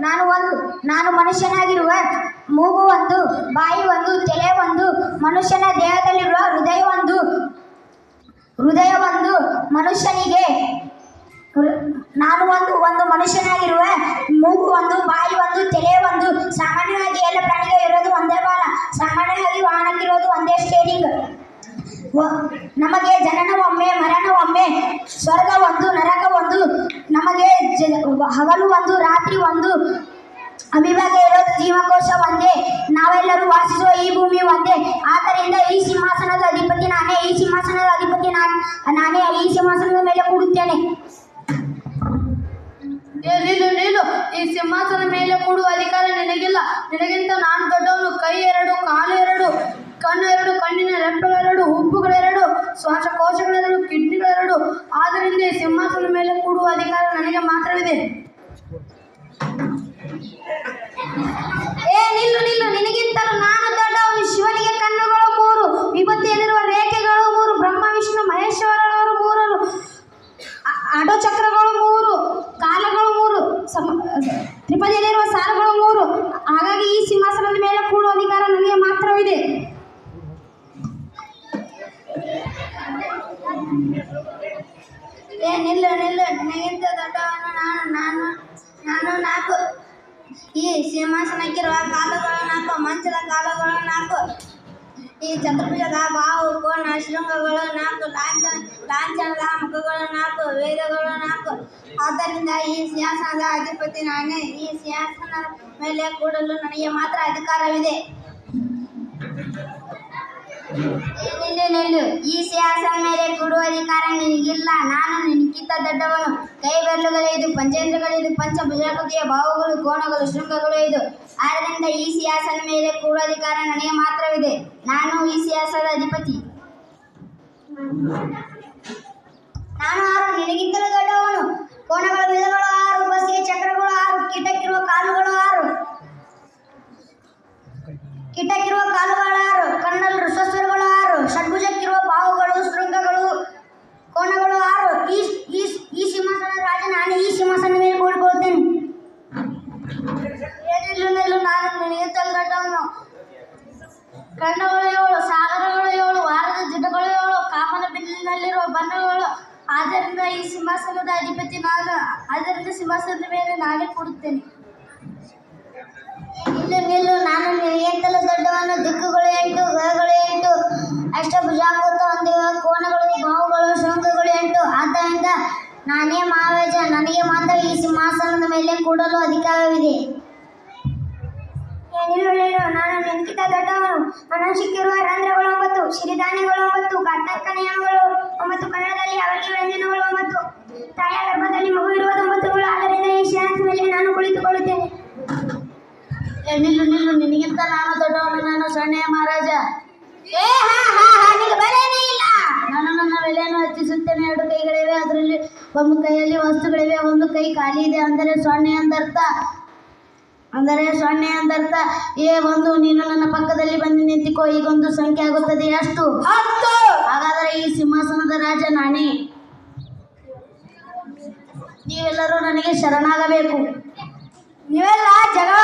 ನಾನು ಒಂದು, ನಾನು ಮನುಷ್ಯನಾಗಿರುವ ಮೂಗು ಒಂದು, ಬಾಯಿ ಒಂದು, ತಲೆ ಒಂದು, ಮನುಷ್ಯನ ದೇಹದಲ್ಲಿರುವ ಹೃದಯ ಒಂದು. ಹೃದಯ ಒಂದು ಮನುಷ್ಯನಿಗೆ. ನಾನು ಒಂದು ಒಂದು ಮನುಷ್ಯನಾಗಿರುವ ಮೂಗು ಒಂದು, ಬಾಯಿ ಒಂದು, ತಲೆ ಒಂದು. ಸಾಮಾನ್ಯವಾಗಿ ಎಲ್ಲ ಪ್ರಾಣಿಗೆ ಇರೋದು ಒಂದೇ ಬಾಲ. ಸಾಮಾನ್ಯವಾಗಿ ವಾಹನಕ್ಕಿರೋದು ಒಂದೇ ಸ್ಟೇರಿಂಗ್ ನಮಗೆ ಜನನ ಒಮ್ಮೆ ಮರಣ ಒಮ್ಮೆ ಸ್ವರ್ಗ ನಮಗೆ ಜ- ಹಗಲು ಒಂದು, ರಾತ್ರಿ ಒಂದು. ಅವಿಭಾಗ ಇರೋದು ಜೀವಕೋಶ ಒಂದೇ. ನಾವೆಲ್ಲರೂ ವಾಸಿಸುವ ಈ ಭೂಮಿ ಒಂದೇ. ಆದ್ದರಿಂದ ಈ ಸಿಂಹಾಸನದ ಅಧಿಪತಿ ನಾನೇ, ಈ ಸಿಂಹಾಸನದ ಅಧಿಪತಿ ನಾನು ನಾನೇ, ಈ ಸಿಂಹಾಸನದ ಮೇಲೆ ಕೂಡುತ್ತೇನೆ. ನೀನು ನಿಲ್ಲು ಈ ಸಿಂಹಾಸನ ಮೇಲೆ ಕೂಡುವ ಅಧಿಕಾರ ನಿನಗಿಲ್ಲ. ನಿನಗಿಂತ ನಾನು ದೊಡ್ಡವನು. ಕೈ ಎರಡು, ಕಾಲು ಎರಡು, ಕಣ್ಣು ಎರಡು, ಕಣ್ಣಿನ ರೆಪ್ಪೆಗಳೆರಡು ಹುಬ್ಬುಗಳೆರಡು ಶ್ವಾಸಕೋಶಗಳೆರಡು ಕಿಡ್ನಿಗಳೆರಡು ಆದ್ದರಿಂದ ಸಿಂಹಾಸನ ಮೇಲೆ ಕೂಡುವ ಅಧಿಕಾರ ನನಗೆ ಮಾತ್ರವಿದೆ. ಏ, ನಿಲ್ಲು ನಿಲ್ಲು, ನಿನಗಿಂತಲೂ ನಾನು ದೊಡ್ಡವನು. ಶಿವನಿಗೆ ಕಣ್ಣುಗಳು ಮೂರು, ವಿಭೂತಿಯಲ್ಲಿರುವ ರೇಖೆಗಳು ಮೂರು, ಬ್ರಹ್ಮ, ವಿಷ್ಣು ಮಹೇಶ್ವರರು ಮೂರರು ಅ- ಅಡೋಚಕ್ರಗಳು ಮೂರು ಕಾಲಗಳು ಮೂರು ಸಮ ತ್ರಿಪದಿಯಲ್ಲಿರುವ ಸಾಲುಗಳು ಮೂರು ಹಾಗಾಗಿ ಈ ಸಿಂಹಾಸನದ ಮೇಲೆ ಕೂಡುವ ಅಧಿಕಾರ ನನಗೆ ಮಾತ್ರವಿದೆ ಏ, ನಿಲ್ಲು ನಿಲ್ಲು. ನಿನಗಿಂತ ದೊಡ್ಡವನು ನಾನು ನಾನು ನಾನು ನಾಲ್ಕು. ಈ ಸಿಂಹಾಸನಕ್ಕಿರುವ ಕಾಲುಗಳು ನಾಲ್ಕು, ಮಂಚದ ಕಾಲುಗಳು ನಾಲ್ಕು. ಈ ಚತುರ್ಭುಜದ ಬಾವು, ಕೋಣ, ಶೃಂಗಗಳು ನಾಲ್ಕು, ಲಾಂಛ, ಲಾಂಛನದ ಮುಖಗಳು ನಾಲ್ಕು, ವೇದಗಳು ನಾಲ್ಕು. ಆದ್ದರಿಂದ ಈ ಸಿಂಹಾಸನದ ಅಧಿಪತಿ ನಾನೇ. ಈ ಸಿಂಹಾಸನದ ಮೇಲೆ ಕೂಡಲು ನನಗೆ ಮಾತ್ರ ಅಧಿಕಾರವಿದೆ. ನಿಲ್ಲು ಈ ಸಿಂಹಾಸನ ಮೇಲೆ ಕೂಡುವ ಅಧಿಕಾರ ನಿನಗಿಲ್ಲ. ನಾನು ನಿನಗಿಂತ ದೊಡ್ಡವನು. ಕೈ ಬೆರಳುಗಳಿದು ಪಂಚೇಂದ್ರಗಳಿದು ಪಂಚಭುಜಾಕೃತಿಯ ಭಾವುಗಳು ಕೋಣಗಳು, ಶೃಂಗಗಳು ಇದು. ಆದ್ದರಿಂದ ಈ ಸಿಂಹಾಸನ ಮೇಲೆ ಕೂಡುವ ಅಧಿಕಾರ ನನಗೆ ಮಾತ್ರವಿದೆ. ನಾನು ಈ ಸಿಂಹಾಸದ ಅಧಿಪತಿ. ನಾನು ಆರು ನಿನಗಿಂತಲೂ ದೊಡ್ಡವನು ಕೋಣಗಳ ವಿಧಗಳು ಆರು ಬಸ್ಸಿಗೆ ಚಕ್ರಗಳು ಆರು ಕಿಟಕ್ಕಿರುವ ಕಾಲುಗಳು ಆರು ಕಿಟಕ್ಕಿರುವ ಕಾಲುಗಳು ಆರು ಕಣ್ಣಲ್ಲಿ ಸ್ವಸ್ವರಗಳು ಆರು ಷಡ್ಭುಜಕ್ಕಿರುವ ಬಾಹುಗಳು ಶೃಂಗಗಳು ಕೋಣಗಳು ಆರು ಈ ಈ ಈ ಸಿಂಹಾಸನ ರಾಜ ನಾನೇ ಈ ಸಿಂಹಾಸನ ಮೇಲೆ ಕೂಡಿಕೊಳ್ಳುತ್ತೇನೆ ಏನಿಲ್ಲ ನಿಲ್ಲು ನಾನು ನಿನಗಿಂತ ದೊಡ್ಡವನು ಕಣ್ಣುಗಳು ಏಳು ಸಾಗರಗಳು ಏಳು ವಾರದ ದಿನಗಳು ಏಳು ಕಾಮನ ಬಿಲ್ಲಿನಲ್ಲಿರುವ ಬಣ್ಣಗಳು. ಆದ್ದರಿಂದ ಈ ಸಿಂಹಾಸನದ ಅಧಿಪತಿ ನಾನು. ಆದ್ದರಿಂದ ಸಿಂಹಾಸನದ ಮೇಲೆ ನಾನೇ ಕೊಡುತ್ತೇನೆ. ಇನ್ನು ನಿಲ್ಲು, ನಾನು ನಿನಗಿಂತಲೂ ದೊಡ್ಡವನು, ದಿಕ್ಕುಗಳು ಎಂಟು ಗ್ರಹಗಳು ಎಂಟು, ಅಷ್ಟಭುಜಾಕೃತ ಹೊಂದಿರುವ ಕೋಣಗಳು, ಬಾವುಗಳು, ಶೃಂಗಗಳು ಎಂಟು. ಆದ್ದರಿಂದ ನಾನೇ ಮಹಾರಾಜ, ನನಗೆ ಮಾತ್ರ ಈ ಸಿಂಹಾಸನದ ಮೇಲೆ ಕೂಡಲು ಅಧಿಕಾರವಿದೆ. ನಿಲ್ಲು ನಿಲ್ಲು ನಾನು ನಿನಗಿಂತ ದೊಡ್ಡವನು. ಮನಸ್ಸಿಕ್ಕಿರುವ ರಂಧ್ರಗಳು ಒಂಬತ್ತು ಸಿರಿಧಾನ್ಯಗಳು ಒಂಬತ್ತು ಕರ್ತರ್ಕನಿಯಮಗಳು ಒಂಬತ್ತು ಕನ್ನಡದಲ್ಲಿ ಅವರಿಗೆ ವ್ಯಂಜನಗಳು ಒಂಬತ್ತು. ತಾಯ ಗರ್ಭದಲ್ಲಿ ಮಗು ಇರುವುದು ಒಂಬತ್ತುಗಳು ಆದ್ದರಿಂದ ಈ ಸಿಂಹಾಸನದ ಮೇಲೆ ನಾನು ಕುಳಿತುಕೊಳ್ಳುತ್ತೇನೆ. ನಿಲ್ಲು ನಿಲ್ಲು ನಿನಗಿಂತ ನಾನು ದೊಡ್ಡವನು ನಾನು ಸೊನ್ನೆಯ ಮಹಾರಾಜ. ಏ ಹಾ ಹಾ ಹಾ ನಿನಗೆ ಬೆಲೆನೇ ಇಲ್ಲ. ನಾನು ನನ್ನ ಬೆಲೆಯನ್ನು ಹೆಚ್ಚಿಸುತ್ತೇನೆ ಎರಡು ಕೈಗಳಿವೆ ಅದರಲ್ಲಿ ಒಂದು ಕೈಯಲ್ಲಿ ವಸ್ತುಗಳಿವೆ ಒಂದು ಕೈ ಖಾಲಿ ಇದೆ ಅಂದರೆ ಸೊನ್ನೆ ಎಂದರ್ಥ. ಅಂದರೆ ಸೊನ್ನೆ ಅಂದರ್ಥ ಏ ಒಂದು ನೀನು ನನ್ನ ಪಕ್ಕದಲ್ಲಿ ಬಂದು ನಿಂತಿಕೋ ಈಗೊಂದು ಸಂಖ್ಯೆ ಆಗುತ್ತದೆ ಅಷ್ಟು. ಹತ್ತು. ಹಾಗಾದರೆ ಈ ಸಿಂಹಾಸನದ ರಾಜ ನಾನೇ. ನೀವೆಲ್ಲರೂ ನನಗೆ ಶರಣಾಗಬೇಕು. ನೀವೆಲ್ಲ ಜಗಳ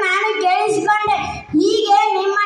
ನಾನು ಕೇಳಿಸಿಕೊಂಡೆ. ಹೀಗೆ ನಿಮ್ಮ